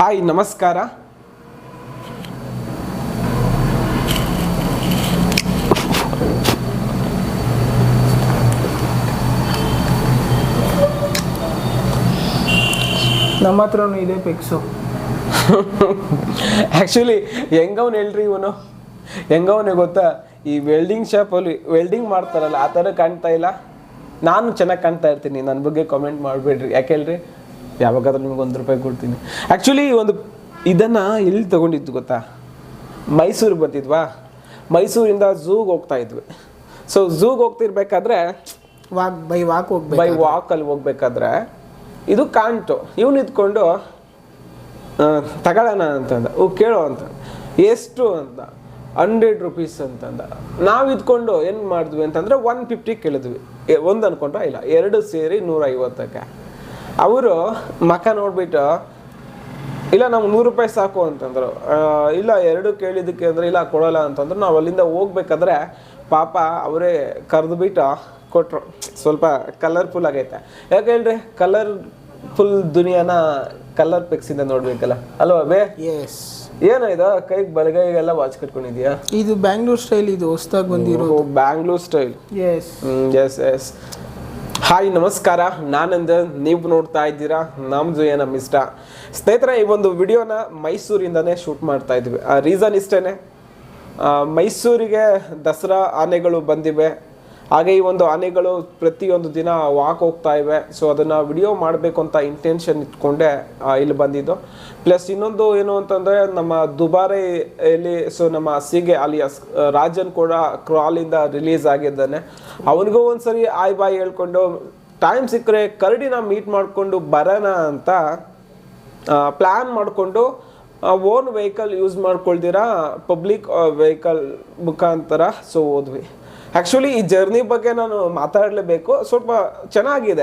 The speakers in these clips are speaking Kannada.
ಹಾಯ್ ನಮಸ್ಕಾರ. ನಮ್ಮ ಹತ್ರನೂ ಇದೆ ಪಿಕ್ಸು ಆ್ಯಕ್ಚುಲಿ ಹೆಂಗವ್ನು ಹೇಳ್ರಿ ಇವನು? ಹೆಂಗವನೇ ಗೊತ್ತಾ? ಈ ವೆಲ್ಡಿಂಗ್ ಶಾಪಲ್ಲಿ ವೆಲ್ಡಿಂಗ್ ಮಾಡ್ತಾರಲ್ಲ ಆ ಥರ ಕಾಣ್ತಾ ಇಲ್ಲ. ನಾನು ಚೆನ್ನಾಗಿ ಕಾಣ್ತಾ ಇರ್ತೀನಿ ನನ್ನ ಬಗ್ಗೆ ಕಾಮೆಂಟ್ ಮಾಡಬೇಡ್ರಿ. ಯಾಕೆ ಹೇಳ್ರಿ? ಯಾವಾಗಾದ್ರೂ ನಿಮ್ಗೆ ಒಂದು ರೂಪಾಯಿ ಕೊಡ್ತೀನಿ. ಆ್ಯಕ್ಚುಲಿ ಒಂದು ಇದನ್ನು ಎಲ್ಲಿ ತೊಗೊಂಡಿದ್ದು ಗೊತ್ತಾ? ಮೈಸೂರಿಗೆ ಬರ್ತಿದ್ವಾ ಮೈಸೂರಿಂದ ಝೂಗೆ ಹೋಗ್ತಾ ಇದ್ವಿ. ಸೊ ಝೂಗೆ ಹೋಗ್ತಿರ್ಬೇಕಾದ್ರೆ ವಾಕ್ ಬೈ ವಾಕ್ ಹೋಗ್ಬೇಕು ಬೈ ವಾಕಲ್ಲಿ ಹೋಗ್ಬೇಕಾದ್ರೆ ಇದು ಕಾಣ್ತು ಇವನು ಇದ್ಕೊಂಡು ತಗೊಳ್ಳೋಣ ಅಂತಂದ. ಓ ಕೇಳೋ ಅಂತ. ಎಷ್ಟು ಅಂತ. ಹಂಡ್ರೆಡ್ ರುಪೀಸ್ ಅಂತಂದ. ನಾವು ಇದ್ಕೊಂಡು ಏನು ಮಾಡಿದ್ವಿ ಅಂತಂದರೆ ಒನ್ ಫಿಫ್ಟಿ ಕೇಳಿದ್ವಿ. ಒಂದು ಅನ್ಕೊಂಡ್ರೆ? ಇಲ್ಲ. ಎರಡು ಸೇರಿ ನೂರ ಐವತ್ತಕ್ಕೆ ಅವರು ಮಕ ನೋಡ್ಬಿಟ್ಟು ಇಲ್ಲ ನಮ್ಗೆ ನೂರು ರೂಪಾಯಿ ಸಾಕು ಅಂತಂದ್ರು. ಇಲ್ಲ ಎರಡು ಕೇಳಿದ್ದಕ್ಕೆ ಅಂದ್ರೆ ಇಲ್ಲ ಕೊಡೋಲ್ಲ ಅಂತಂದ್ರು. ನಾವು ಅಲ್ಲಿಂದ ಹೋಗ್ಬೇಕಾದ್ರೆ ಪಾಪ ಅವರೇ ಕರೆದ್ಬಿಟ್ಟು ಕೊಟ್ರು. ಸ್ವಲ್ಪ ಕಲರ್ಫುಲ್ ಆಗೈತೆ. ಯಾಕೆ ಹೇಳ್ರಿ? ಕಲರ್ಫುಲ್ ದುನಿಯಾನ ಕಲರ್ ಪಿಕ್ಸಿಂದ ನೋಡ್ಬೇಕಲ್ಲ. ಅಲ್ವಾ ಬೇ ಎಸ್ ಇದು? ಕೈಗೆ ಬಲಗೈಗೆಲ್ಲ ವಾಚ್ ಕಟ್ಕೊಂಡಿದ್ಯಾ ಇದು ಬ್ಯಾಂಗ್ಳೂರ್ ಸ್ಟೈಲ್ ಇದು ಹೊಸದಾಗಿ ಬಂದಿರೋ Bangalore style S S S hi, ನಮಸ್ಕಾರ. ನಾನಂದ ನೀವು ನೋಡ್ತಾ ಇದ್ದೀರಾ? ನಮ್ದು ಏನ ಇಷ್ಟ ಸ್ನೇಹಿತರೆ, ಈ ಒಂದು ವಿಡಿಯೋನ ಮೈಸೂರಿಂದನೇ ಶೂಟ್ ಮಾಡ್ತಾ ಇದ್ವಿ. ರೀಸನ್ ಇಷ್ಟೇನೆ. ಮೈಸೂರಿಗೆ ದಸರಾ ಆನೆಗಳು ಬಂದಿವೆ. ಹಾಗೆ ಈ ಒಂದು ಆನೆಗಳು ಪ್ರತಿಯೊಂದು ದಿನ ವಾಕ್ ಹೋಗ್ತಾ ಇವೆ. ಸೊ ಅದನ್ನು ವಿಡಿಯೋ ಮಾಡಬೇಕು ಅಂತ ಇಂಟೆನ್ಷನ್ ಇಟ್ಕೊಂಡೆ ಇಲ್ಲಿ ಬಂದಿದ್ದು. ಪ್ಲಸ್ ಇನ್ನೊಂದು ಏನು ಅಂತಂದರೆ, ನಮ್ಮ ದುಬಾರೆಯಲ್ಲಿ ಸೊ ನಮ್ಮ ಸಿಗೆ ಅಲಿಯಾಸ್ ರಾಜನ್ ಕೂಡ ಕ್ರಾಲಿಂದ ರಿಲೀಸ್ ಆಗಿದ್ದಾನೆ. ಅವನಿಗೂ ಒಂದ್ಸರಿ ಆಯ್ ಬಾಯ್ ಹೇಳ್ಕೊಂಡು ಟೈಮ್ ಸಿಕ್ಕರೆ ಕರಡಿನ ಮೀಟ್ ಮಾಡಿಕೊಂಡು ಬರೋಣ ಅಂತ ಪ್ಲ್ಯಾನ್ ಮಾಡಿಕೊಂಡು ಓನ್ ವೆಹಿಕಲ್ ಯೂಸ್ ಮಾಡ್ಕೊಳ್ದಿರಾ ಪಬ್ಲಿಕ್ ವೆಹಿಕಲ್ ಮುಖಾಂತರ. ಸೊ ಹೋದ್ವಿ ಆ್ಯಕ್ಚುಲಿ ಈ ಜರ್ನಿ ಬಗ್ಗೆ ನಾನು ಮಾತಾಡಲೇಬೇಕು. ಸ್ವಲ್ಪ ಚೆನ್ನಾಗಿದೆ.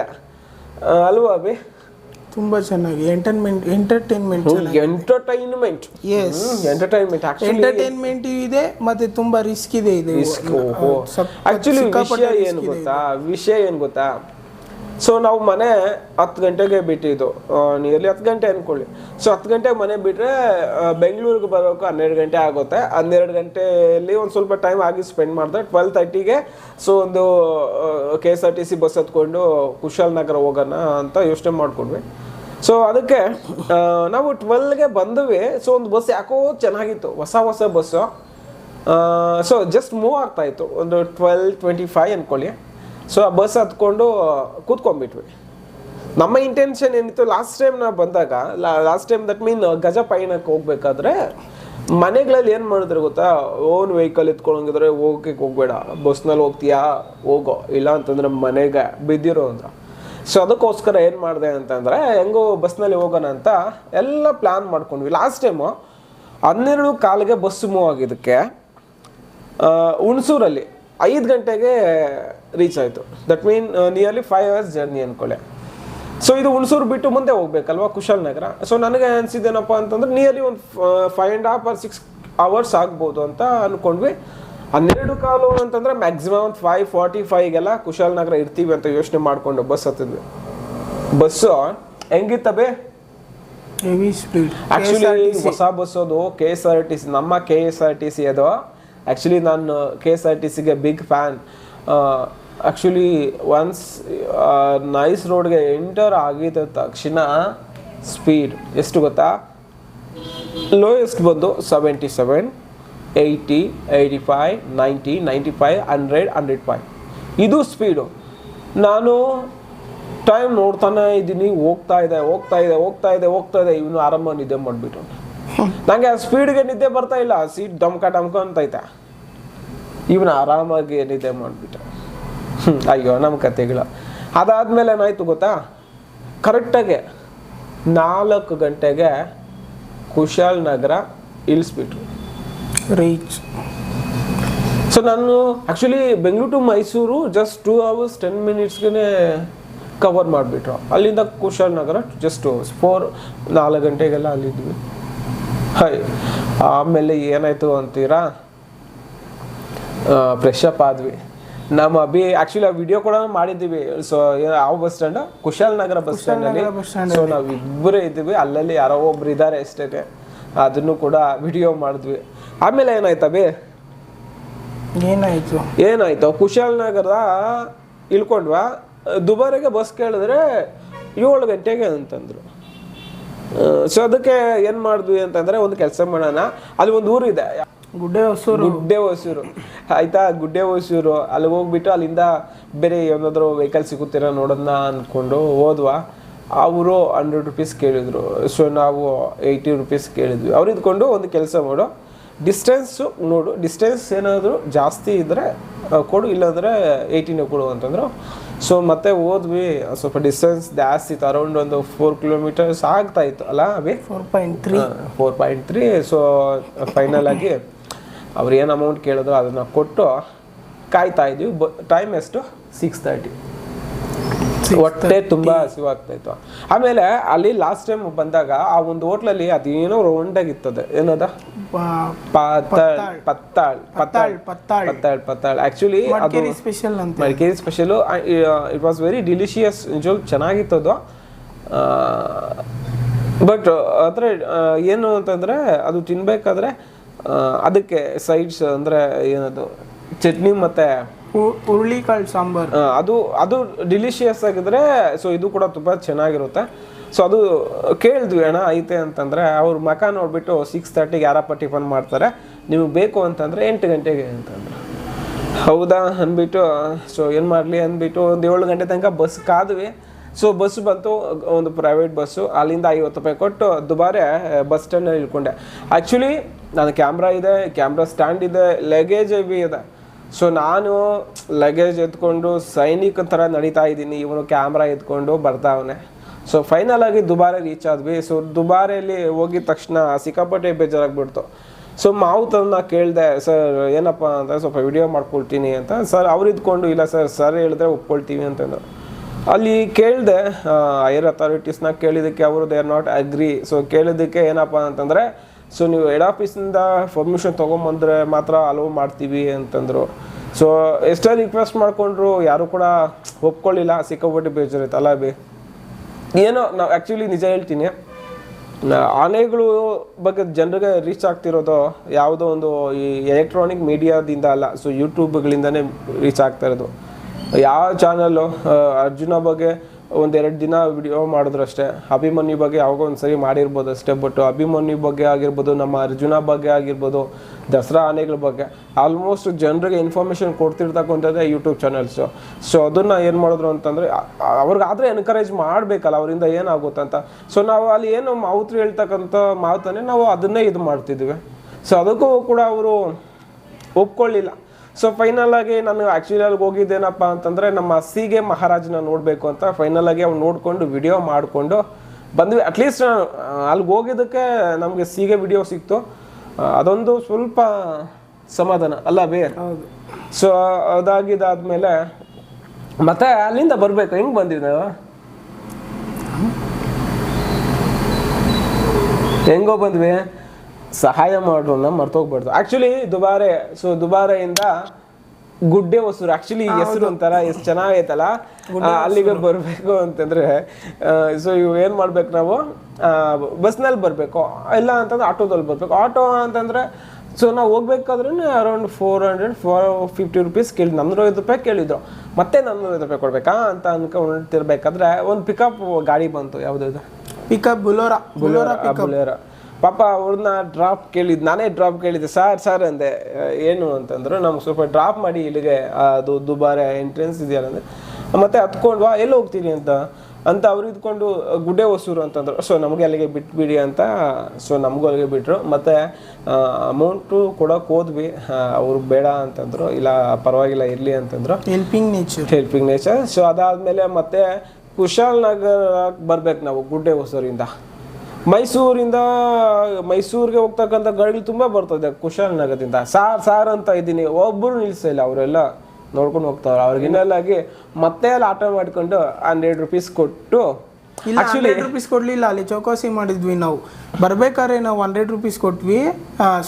ಅಲ್ವಾ ಅಭಿ? ತುಂಬಾ ಚೆನ್ನಾಗಿ. Entertainment entertainment entertainment S entertainment entertainment ಇದೆ ಮತ್ತೆ ತುಂಬಾ ರಿಸ್ಕ್ ಇದೆ ಇದೆ. ಆಕ್ಚುಲಿ ವಿಷಯ ಏನು ಗೊತ್ತಾ? ವಿಷಯ ಏನು ಗೊತ್ತಾ? ಸೊ ನಾವು ಮನೆ ಹತ್ತು ಗಂಟೆಗೆ ಬಿಟ್ಟಿದ್ದು. ನಿಯರ್ಲಿ ಹತ್ತು ಗಂಟೆ ಅನ್ಕೊಳ್ಳಿ. ಸೊ ಹತ್ತು ಗಂಟೆಗೆ ಮನೆ ಬಿಟ್ಟರೆ ಬೆಂಗಳೂರಿಗೆ ಬರೋಕೆ ಹನ್ನೆರಡು ಗಂಟೆ ಆಗುತ್ತೆ. ಹನ್ನೆರಡು ಗಂಟೆಯಲ್ಲಿ ಒಂದು ಸ್ವಲ್ಪ ಟೈಮ್ ಆಗಿ ಸ್ಪೆಂಡ್ ಮಾಡಿದೆ ಟ್ವೆಲ್ ತರ್ಟಿಗೆ ಸೊ ಒಂದು K S R T C bus ಹತ್ಕೊಂಡು ಕುಶಾಲ್ ನಗರ ಹೋಗೋಣ ಅಂತ ಯೋಚನೆ ಮಾಡಿಕೊಂಡ್ವಿ. ಸೊ ಅದಕ್ಕೆ ನಾವು ಟ್ವೆಲ್ಗೆ ಬಂದ್ವಿ. ಸೊ ಒಂದು ಬಸ್ ಯಾಕೋ ಚೆನ್ನಾಗಿತ್ತು. ಹೊಸ ಹೊಸ ಬಸ್ಸು ಸೊ ಜಸ್ಟ್ ಮೂವ್ ಆಗ್ತಾಯಿತ್ತು ಒಂದು ಟ್ವೆಲ್ ಟ್ವೆಂಟಿ ಫೈವ್ ಅನ್ಕೊಳ್ಳಿ. ಸೊ ಆ ಬಸ್ ಹತ್ಕೊಂಡು ಕೂತ್ಕೊಂಡ್ಬಿಟ್ವಿ. ನಮ್ಮ ಇಂಟೆನ್ಷನ್ ಏನಿತ್ತು ಲಾಸ್ಟ್ ಟೈಮ್ ನಾವು ಬಂದಾಗ ಲಾಸ್ಟ್ ಟೈಮ್ ದಟ್ ಮೀನ್ ಗಜ ಪಯಣಕ್ಕೆ ಹೋಗ್ಬೇಕಾದ್ರೆ, ಮನೆಗಳಲ್ಲಿ ಏನು ಮಾಡಿದ್ರೆ ಗೊತ್ತಾ? ಓನ್ ವೆಹಿಕಲ್ ಎತ್ಕೊಳಂಗಿದ್ರೆ, ಹೋಗಕ್ಕೆ ಹೋಗ್ಬೇಡ. ಬಸ್ನಲ್ಲಿ ಹೋಗ್ತೀಯಾ? ಹೋಗೋ. ಇಲ್ಲ ಅಂತಂದ್ರೆ ಮನೆಗೆ ಬಿದ್ದಿರೋ ಅಂತ. ಸೊ ಅದಕ್ಕೋಸ್ಕರ ಏನು ಮಾಡಿದೆ ಅಂತಂದರೆ, ಹೆಂಗೋ ಬಸ್ನಲ್ಲಿ ಹೋಗೋಣ ಅಂತ ಎಲ್ಲ ಪ್ಲ್ಯಾನ್ ಮಾಡ್ಕೊಂಡ್ವಿ. ಲಾಸ್ಟ್ ಟೈಮು ಹನ್ನೆರಡು ಕಾಲಿಗೆ ಬಸ್ ಮೂವ್ ಆಗಿದ್ದಕ್ಕೆ ಹುಣಸೂರಲ್ಲಿ ಐದು ಗಂಟೆಗೆ ರೀಚ್ ಆಯಿತು. That mean nearly five hours journey ಅಂದ್ಕೊಳ್ಳೆ so ಇದು ಹುಣಸೂರು ಬಿಟ್ಟು ಮುಂದೆ ಹೋಗ್ಬೇಕಲ್ವಾ ಕುಶಾಲ್ ನಗರ? ಸೊ ನನಗೆ ಅನ್ಸಿದ್ದೇನಪ್ಪ ಅಂತಂದ್ರೆ ನಿಯರ್ಲಿ ಒಂದು five and half or six hours ಆಗ್ಬೋದು ಅಂತ ಅಂದ್ಕೊಂಡ್ವಿ ಹನ್ನೆರಡು ಕಾಲು ಅಂತಂದ್ರೆ ಮ್ಯಾಕ್ಸಿಮಮ್ ಒಂದು ಫೈವ್ ಫಾರ್ಟಿ ಫೈವ್ಗೆಲ್ಲ ಕುಶಾಲ್ ನಗರ ಇರ್ತೀವಿ ಅಂತ ಯೋಚನೆ ಮಾಡಿಕೊಂಡು ಬಸ್ ಹತ್ತಿದ್ವಿ. ಬಸ್ಸು ಹೆಂಗಿತ್ತಬೇ ಆ್ಯಕ್ಚುಲಿ ಹೊಸ ಬಸ್ ಅದು K S R T C ನಮ್ಮ K S R T C ಅದು. ಆ್ಯಕ್ಚುಲಿ ನಾನು ಕೆ ಎಸ್ ಆರ್ ಟಿ ಸಿಗೆ big fan actually once nice ರೋಡ್ಗೆ ಎಂಟರ್ ಆಗಿದ ತಕ್ಷಣ ಸ್ಪೀಡ್ ಎಷ್ಟು ಗೊತ್ತಾ? ಲೋಯೆಸ್ಟ್ ಬಂದು seventy seven eighty eighty five ninety ninety five hundred hundred five ಇದು ಸ್ಪೀಡು ನಾನು ಟೈಮ್ ನೋಡ್ತಾನೆ ಇದ್ದೀನಿ ಹೋಗ್ತಾ ಇದೆ ಹೋಗ್ತಾ ಇದೆ ಹೋಗ್ತಾ ಇದೆ ಹೋಗ್ತಾ ಇದೆ ಇವನು ಆರಂಭ ನಿದ್ದೆ ಮಾಡಿಬಿಟ್ಟು ನನಗೆ ಆ ಸ್ಪೀಡ್ಗೆ ನಿದ್ದೆ ಬರ್ತಾ ಇಲ್ಲ ಸೀಟ್ ಡಮ್ಕ ಡಮ್ಕ ಅಂತೈತೆ ಇವನು ಆರಾಮಾಗಿ ನಿದ್ದೆ ಮಾಡಿಬಿಟ್ಟ. ಅಯ್ಯೋ ನಮ್ಮ ಕತೆಗಳು. ಅದಾದಮೇಲೆ ಏನಾಯ್ತು ಗೊತ್ತಾ? ಕರೆಕ್ಟಾಗೆ ನಾಲ್ಕು ಗಂಟೆಗೆ ಕುಶಾಲ್ ನಗರ ಇಳಿಸ್ಬಿಟ್ರು. ರೀಚ್ ಸೊ ನಾನು actually Bengaluru to Mysuru just two hours ten ಮಿನಿಟ್ಸ್ಗೆ cover ಮಾಡಿಬಿಟ್ರು. ಅಲ್ಲಿಂದ ಕುಶಾಲ್ ನಗರ ಜಸ್ಟ್ ಫೋರ್ ನಾಲ್ಕು ಗಂಟೆಗೆಲ್ಲ ಅಲ್ಲಿದ್ವಿ. ಹೈ ಆಮೇಲೆ ಏನಾಯ್ತು ಅಂತೀರಾ? ಫ್ರೆಶ್ ಅಪ್ ಆದ್ವಿ. ನಮ್ಮ ಅಭಿ ಆಕ್ಚುಲಿ ಆ ವಿಡಿಯೋ ಕೂಡ ಮಾಡಿದ್ದೀವಿ. ಸೊ ಯಾವ bus stand Kushalnagar bus stand ಅಲ್ಲಿ. ನಗರ ಸೊ ನಾವ್ ಇಬ್ಬರೇ ಇದ್ದೀವಿ. ಅಲ್ಲಲ್ಲಿ ಯಾರೋ ಒಬ್ರು ಇದ್ದಾರೆ ಅಷ್ಟೇ ಅದನ್ನು ಕೂಡ ವಿಡಿಯೋ ಮಾಡಿದ್ವಿ. ಆಮೇಲೆ ಏನಾಯ್ತು ಅಭಿ ಏನಾಯ್ತು? ಏನಾಯ್ತು? ಕುಶಾಲನಗರ ಇಳ್ಕೊಂಡ್ವಾ? ದುಬಾರಿಗೆ ಬಸ್ ಕೇಳಿದ್ರೆ ಏಳು ಗಂಟೆಗೆ ಅಂತಂದ್ರು. ಸೊ ಅದಕ್ಕೆ ಏನ್ ಮಾಡಿದ್ವಿ ಅಂತಂದ್ರೆ ಒಂದು ಕೆಲಸ ಮಾಡೋಣ. ಅಲ್ಲಿ ಒಂದು ಊರಿದೆ. ಗುಡ್ಡೆ ಹೊಸೂರು. ಗುಡ್ಡೆ ಹೊಸೂರು. ಆಯ್ತಾ? ಗುಡ್ಡೆ ಹೊಸೂರು. ಅಲ್ಲಿ ಹೋಗ್ಬಿಟ್ಟು ಅಲ್ಲಿಂದ ಬೇರೆ ಏನಾದ್ರು ವೆಹಿಕಲ್ ಸಿಗುತ್ತೀರಾ ನೋಡೋದನ್ನ ಅಂದ್ಕೊಂಡು ಹೋದ್ವಾ. ಅವರು ಹಂಡ್ರೆಡ್ ರುಪೀಸ್ ಕೇಳಿದ್ರು. ಸೊ ನಾವು ಏಯ್ಟಿ ರುಪೀಸ್ ಕೇಳಿದ್ವಿ. ಅವ್ರು ಇದ್ಕೊಂಡು ಒಂದು ಕೆಲಸ ಮಾಡು. ಡಿಸ್ಟೆನ್ಸು ನೋಡು. ಡಿಸ್ಟೆನ್ಸ್ ಏನಾದರೂ ಜಾಸ್ತಿ ಇದ್ದರೆ ಕೊಡು. ಇಲ್ಲಾಂದರೆ ಏಯ್ಟಿನೇ ಕೊಡು ಅಂತಂದ್ರು. ಸೊ ಮತ್ತೆ ಹೋದ್ವಿ. ಸ್ವಲ್ಪ ಡಿಸ್ಟೆನ್ಸ್ ಜಾಸ್ತಿ ಇತ್ತು. ಅರೌಂಡ್ ಒಂದು ಫೋರ್ ಕಿಲೋಮೀಟರ್ಸ್ ಆಗ್ತಾ ಇತ್ತು. ಅಲ್ಲ Abhi? Four point three four point three so final ಆಗಿ ಅವ್ರು ಏನು ಅಮೌಂಟ್ ಕೇಳಿದ್ರು ಅದನ್ನು ಕೊಟ್ಟು ಕಾಯ್ತಾ ಇದ್ವಿ. ಟೈಮ್ ಎಷ್ಟು? ಸಿಕ್ಸ್ ತರ್ಟಿ ಹೊಟ್ಟೆ ತುಂಬ ಹಸಿವಾಗ್ತಾಯಿತ್ತು. ಆಮೇಲೆ ಅಲ್ಲಿ ಲಾಸ್ಟ್ ಟೈಮ್ ಬಂದಾಗ ಆ ಒಂದು ಹೋಟ್ಲಲ್ಲಿ ಅದೇನೋ ರೌಂಡಾಗಿತ್ತದೆ ಏನದ? ಪತ್ತಾಳ್. ಪತ್ತಾಳ್ ಪತ್ತಾಳ್ ಪತ್ತಾಳ್ ಪತ್ತಾಳ್. ಪತ್ತಾಳ್ ಆ್ಯಕ್ಚುಲಿ ಮಡಿಕೇರಿ ಸ್ಪೆಷಲ್ ಅಂತ. Madikeri special it was very delicious ನಿಜವಾಗ್ ಚೆನ್ನಾಗಿತ್ತು ಅದು ಬಟ್ ಆದರೆ ಏನು ಅಂತಂದರೆ ಅದು ತಿನ್ಬೇಕಾದ್ರೆ ಆ, ಅದಕ್ಕೆ ಸೈಡ್ಸ್ ಅಂದರೆ ಏನದು ಚಟ್ನಿ ಮತ್ತು ಹುರುಳಿಕಾಳು ಸಾಂಬಾರ್. ಅದು ಅದು ಡಿಲಿಷಿಯಸ್ ಆಗಿದ್ರೆ ಸೊ ಇದು ಕೂಡ ತುಂಬ ಚೆನ್ನಾಗಿರುತ್ತೆ. ಸೊ ಅದು ಕೇಳಿದ್ವಿ ಅಣ್ಣ ಐತೆ ಅಂತಂದರೆ ಅವ್ರ ಮಕ ನೋಡಿಬಿಟ್ಟು ಸಿಕ್ಸ್ ತರ್ಟಿಗೆ ಯಾರಪ್ಪ ಟಿಫನ್ ಮಾಡ್ತಾರೆ. ನಿಮಗೆ ಬೇಕು ಅಂತಂದರೆ ಎಂಟು ಗಂಟೆಗೆ ಅಂತಂದ್ರೆ. ಹೌದಾ ಅಂದ್ಬಿಟ್ಟು ಸೊ ಏನು ಮಾಡಲಿ? ಅಂದ್ಬಿಟ್ಟು ಒಂದು ಏಳು ಗಂಟೆ ತನಕ ಬಸ್ ಕಾದ್ವಿ. ಸೊ ಬಸ್ ಬಂತು, ಒಂದು ಪ್ರೈವೇಟ್ ಬಸ್ಸು ಅಲ್ಲಿಂದ ಐವತ್ತು ರೂಪಾಯಿ ಕೊಟ್ಟು ದುಬಾರೆ ಬಸ್ ಸ್ಟ್ಯಾಂಡಲ್ಲಿ ಇಳ್ಕೊಂಡೆ. ಆ್ಯಕ್ಚುಲಿ ನನ್ನ ಕ್ಯಾಮ್ರಾ ಇದೆ ಕ್ಯಾಮ್ರಾ ಸ್ಟ್ಯಾಂಡ್ ಇದೆ ಲಗೇಜ್ ಬಿ ಇದೆ. ಸೊ ನಾನು ಲಗೇಜ್ ಎತ್ಕೊಂಡು, ಸೈನಿಕ ಥರ ನಡೀತಾ ಇದ್ದೀನಿ. ಇವನು ಕ್ಯಾಮ್ರಾ ಎತ್ಕೊಂಡು ಬರ್ತಾವನೆ ಸೊ ಫೈನಲ್ ಆಗಿ ದುಬಾರೆ ರೀಚ್ ಆದ್ವಿ. ಸೊ ದುಬಾರೆಯಲ್ಲಿ ಹೋಗಿದ ತಕ್ಷಣ ಸಿಕ್ಕಾಪಟ್ಟೆ ಬೇಜಾರಾಗ್ಬಿಡ್ತು. ಸೊ ಮಾವು ತಂದು ಕೇಳಿದೆ, ಸರ್, ಏನಪ್ಪ ಅಂತ, ಸ್ವಲ್ಪ ವಿಡಿಯೋ ಮಾಡ್ಕೊಳ್ತೀನಿ ಅಂತ. ಸರ್, ಅವ್ರು ಇದ್ಕೊಂಡು, ಇಲ್ಲ ಸರ್ ಸರ್ ಹೇಳಿದ್ರೆ ಒಪ್ಕೊಳ್ತೀವಿ ಅಂತಂದ್ರು. ಅಲ್ಲಿ ಕೇಳಿದೆ ಹೈಯರ್ ಅಥಾರಿಟೀಸ್ನ ಕೇಳಿದ್ದಕ್ಕೆ ಅವರು they are not agree so ಕೇಳಿದ್ದಕ್ಕೆ ಏನಪ್ಪ ಅಂತಂದರೆ ಸೊ ನೀವು ಹೆಡ್ ಆಫೀಸಿಂದ ಪರ್ಮಿಷನ್ ತೊಗೊಂಬಂದ್ರೆ ಮಾತ್ರ ಅಲೋವ್ ಮಾಡ್ತೀವಿ ಅಂತಂದರು. ಸೊ ಎಷ್ಟೇ ರಿಕ್ವೆಸ್ಟ್ ಮಾಡಿಕೊಂಡ್ರು ಯಾರು ಕೂಡ ಒಪ್ಕೊಳ್ಳಿಲ್ಲ. ಸಿಕ್ಕಾಪಟ್ಟೆ ಬೇಜಾರಿತ್ತು ಅಲ್ಲ ಬಿ, ಏನೋ ನಾವು ಆ್ಯಕ್ಚುಲಿ ನಿಜ ಹೇಳ್ತೀನಿ. ಆನೆಗಳು ಬಗ್ಗೆ ಜನರಿಗೆ ರೀಚ್ ಆಗ್ತಿರೋದು ಯಾವುದೋ ಒಂದು ಈ ಎಲೆಕ್ಟ್ರಾನಿಕ್ ಮೀಡಿಯಾದಿಂದ ಅಲ್ಲ. ಸೊ ಯೂಟ್ಯೂಬ್ಗಳಿಂದನೇ ರೀಚ್ ಆಗ್ತಾ ಇರೋದು. ಯಾವ ಚಾನಲ್ಲು ಅರ್ಜುನ ಬಗ್ಗೆ ಒಂದೆರಡು ದಿನ ವಿಡಿಯೋ ಮಾಡಿದ್ರು ಅಷ್ಟೇ ಅಭಿಮನ್ಯು ಬಗ್ಗೆ ಯಾವಾಗ ಒಂದ್ಸರಿ ಮಾಡಿರ್ಬೋದು ಅಷ್ಟೇ ಬಟ್ ಅಭಿಮನ್ಯು ಬಗ್ಗೆ ಆಗಿರ್ಬೋದು, ನಮ್ಮ ಅರ್ಜುನ ಬಗ್ಗೆ ಆಗಿರ್ಬೋದು, ದಸರಾ ಆನೆಗಳ ಬಗ್ಗೆ ಆಲ್ಮೋಸ್ಟ್ ಜನರಿಗೆ ಇನ್ಫಾರ್ಮೇಷನ್ ಕೊಡ್ತಿರ್ತಕ್ಕಂಥದ್ದೇ ಯೂಟ್ಯೂಬ್ ಚಾನಲ್ಸು ಸೊ ಅದನ್ನು ಏನು ಮಾಡಿದ್ರು ಅಂತಂದರೆ ಅವ್ರಿಗಾದರೆ ಎನ್ಕರೇಜ್ ಮಾಡಬೇಕಲ್ಲ, ಅವರಿಂದ ಏನಾಗುತ್ತೆ ಅಂತ. ಸೊ ನಾವು ಅಲ್ಲಿ ಏನು ಮೌತ್ರ ಹೇಳ್ತಕ್ಕಂಥ ಮಾತನ್ನೇ ನಾವು ಅದನ್ನೇ ಇದು ಮಾಡ್ತಿದ್ವಿ. ಸೊ ಅದಕ್ಕೂ ಕೂಡ ಅವರು ಒಪ್ಕೊಳ್ಳಿಲ್ಲ. ಸೊ ಫೈನಲ್ ಆಗಿ ನಾನು ಆ್ಯಕ್ಚುಲಿ ಅಲ್ಲಿ ಹೋಗಿದ್ದೇನಪ್ಪ ಅಂತಂದರೆ ನಮ್ಮ ಸಿಗೆ ಮಹಾರಾಜನ ನೋಡಬೇಕು ಅಂತ ಫೈನಲ್ ಆಗಿ ಅವ್ನು ನೋಡಿಕೊಂಡು ವಿಡಿಯೋ ಮಾಡಿಕೊಂಡು ಬಂದ್ವಿ. ಅಟ್ಲೀಸ್ಟ್ ಅಲ್ಲಿಗೆ ಹೋಗಿದ್ದಕ್ಕೆ ನಮಗೆ ಸೀಗೆ ವಿಡಿಯೋ ಸಿಕ್ತು. ಅದೊಂದು ಸ್ವಲ್ಪ ಸಮಾಧಾನ ಅಲ್ಲ ಬೇ? ಹೌದು. ಸೊ ಅದಾಗಿದ್ದಾದ್ಮೇಲೆ ಮತ್ತೆ ಅಲ್ಲಿಂದ ಬರ್ಬೇಕು. ಹೆಂಗ್ ಬಂದ್ವಿ ನಾವು? ಹೆಂಗೋ ಬಂದ್ವಿ. ಸಹಾಯ ಮಾಡೋಣ ಮರ್ತೋಗ್ಬಾರ್ದು. ಆಕ್ಚುಲಿ ದುಬಾರೆ ಸೊ ದುಬಾರೆಯಿಂದ ಗುಡ್ಡೆ ಹೊಸೂರು ಆಕ್ಚುಲಿ ಹೆಸರು ಒಂಥರ ಎಷ್ಟು ಚೆನ್ನಾಗೈತಲ್ಲ? ಅಲ್ಲಿಗೆ ಬರಬೇಕು ಅಂತಂದ್ರೆ ಸೊ ಇವು ಏನು ಮಾಡ್ಬೇಕು ನಾವು? ಬಸ್ನಲ್ಲಿ ಬರಬೇಕು. ಇಲ್ಲ ಅಂತಂದ್ರೆ ಆಟೋದಲ್ಲಿ ಬರಬೇಕು. ಆಟೋ ಅಂತಂದ್ರೆ ಸೊ ನಾವು ಹೋಗ್ಬೇಕಾದ್ರೂ around four hundred four fifty rupees ಕೇಳಿ ನನ್ನೂರೈವತ್ತು ರೂಪಾಯಿ ಕೇಳಿದ್ರು. ಮತ್ತೆ ನನ್ನೂರೈವತ್ತು ರೂಪಾಯಿ ಕೊಡ್ಬೇಕಾ ಅಂತ ಅನ್ಕೊಂಡಿರ್ಬೇಕಾದ್ರೆ ಒಂದು ಪಿಕಪ್ ಗಾಡಿ ಬಂತು ಯಾವ್ದು ಪಿಕಪ್ ಬುಲೋರಾ ಬುಲೋರಾ ಬುಲೆರ ಪಾಪ ಅವ್ರನ್ನ ಡ್ರಾಪ್ ಕೇಳಿದ್ ನಾನೇ ಡ್ರಾಪ್ ಕೇಳಿದ್ದೆ ಸರ್ ಸರ್ ಅಂದೆ. ಏನು ಅಂತಂದ್ರು ನಮ್ಗೆ ಸ್ವಲ್ಪ ಡ್ರಾಪ್ ಮಾಡಿ ಇಲ್ಲಿಗೆ ಅದು ದುಬಾರೆ ಎಂಟ್ರೆನ್ಸ್ ಇದೆಯಲ್ಲ ಅಂದ್ರೆ ಮತ್ತೆ ಹತ್ಕೊಂಡು ವಾ ಎಲ್ಲಿ ಹೋಗ್ತೀನಿ ಅಂತ? ಅಂತ ಅವ್ರು ಇದ್ಕೊಂಡು ಗುಡ್ಡೆ ಹೊಸೂರು ಅಂತಂದ್ರು. ಸೊ ನಮಗೆ ಅಲ್ಲಿಗೆ ಬಿಟ್ಬಿಡಿ ಅಂತ. ಸೊ ನಮಗೂ ಅಲ್ಲಿಗೆ ಬಿಟ್ರು. ಮತ್ತೆ ಅಮೌಂಟು ಕೊಡೋಕೆ ಹೋದ್ವಿ. ಅವರು ಬೇಡ ಅಂತಂದ್ರು ಇಲ್ಲ ಪರವಾಗಿಲ್ಲ ಇರಲಿ ಅಂತಂದ್ರು. Helping nature helping nature so ಅದಾದ್ಮೇಲೆ ಮತ್ತೆ ಕುಶಾಲ್ ನಗರಕ್ಕೆ ಬರ್ಬೇಕು ನಾವು ಗುಡ್ಡೆ ಹೊಸೂರಿಂದ. ಮೈಸೂರಿಂದ ಮೈಸೂರಿಗೆ ಹೋಗ್ತಕ್ಕಂಥ ಗಾಡಿ ತುಂಬಾ ಬರ್ತದೆ ಕುಶಾಲನಗರದಿಂದ ಸಾರ್ ಸಾರ್ ಅಂತ ಇದ್ದೀನಿ. ಒಬ್ಬರು ನಿಲ್ಸಿಲ್ಲ ಅವರೆಲ್ಲ ನೋಡ್ಕೊಂಡು ಹೋಗ್ತಾರೆ. ಅವ್ರಿಗೆ ಇನ್ನಲ್ಲಾಗಿ ಮತ್ತೆ ಅಲ್ಲಿ ಆಟೋ ಮಾಡ್ಕೊಂಡು ಹಂಡ್ರೆಡ್ ರುಪೀಸ್ ಕೊಟ್ಟು ಇಲ್ಲ ಹಂಡ್ರೆಡ್ ರುಪೀಸ್ ಕೊಡಲಿಲ್ಲ ಅಲ್ಲಿ ಚೌಕಾಸಿ ಮಾಡಿದ್ವಿ ನಾವು. ಬರ್ಬೇಕಾದ್ರೆ ನಾವು ಹಂಡ್ರೆಡ್ ರುಪೀಸ್ ಕೊಟ್ವಿ.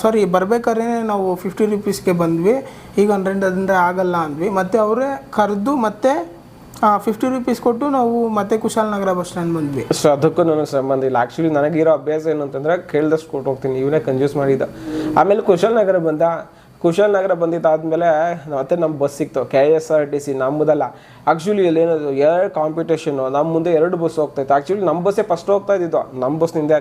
ಸಾರಿ ಬರ್ಬೇಕಾದ್ರೆ ನಾವು ಫಿಫ್ಟಿ ರುಪೀಸ್ಗೆ ಬಂದ್ವಿ. ಈಗ ಹಂಡ್ರೆಡ್ ಅಂದರೆ ಆಗಲ್ಲ ಅಂದ್ವಿ. ಮತ್ತೆ ಅವರೇ ಕರೆದು ಮತ್ತೆ ಫಿಫ್ಟಿ ರುಪೀಸ್ ಕೊಟ್ಟು ನಾವು ಮತ್ತೆ ಕುಶಾಲನಗರ ಬಸ್ ಸ್ಟ್ಯಾಂಡ್ ಬಂದ್ವಿ. ಸೊ ಅದಕ್ಕೂ ನನಗೆ ಸಂಬಂಧ ಇಲ್ಲ. ಆ್ಯಕ್ಚುಲಿ ನನಗಿರೋ ಅಭ್ಯಾಸ ಏನು ಅಂತಂದ್ರೆ ಕೇಳ್ದಷ್ಟು ಕೊಟ್ಟು ಹೋಗ್ತೀನಿ. ಇವನೇ ಕನ್ಫ್ಯೂಸ್ ಮಾಡಿದ್ದ. ಆಮೇಲೆ ಕುಶಾಲನಗರ ಬಂದ. ಕುಶಾಲನಗರ ಬಂದಿದ್ದಾದ್ಮೇಲೆ ಮತ್ತೆ ನಮ್ಮ ಬಸ್ ಸಿಕ್ತು. K S R T C ನಮ್ಮದಲ್ಲ actually ಇಲ್ಲೇನದು ಎರಡು ಕಾಂಪಿಟೇಷನು ನಮ್ಮ ಮುಂದೆ ಎರಡು ಬಸ್ ಹೋಗ್ತಾ ಇತ್ತು. ಆ್ಯಕ್ಚುಲಿ ನಮ್ಮ ಬಸ್ಸೇ ಫಸ್ಟ್ ಹೋಗ್ತಾ ಇದ್ದಿದ್ದು. ನಮ್ಮ ಬಸ್ನಿಂದ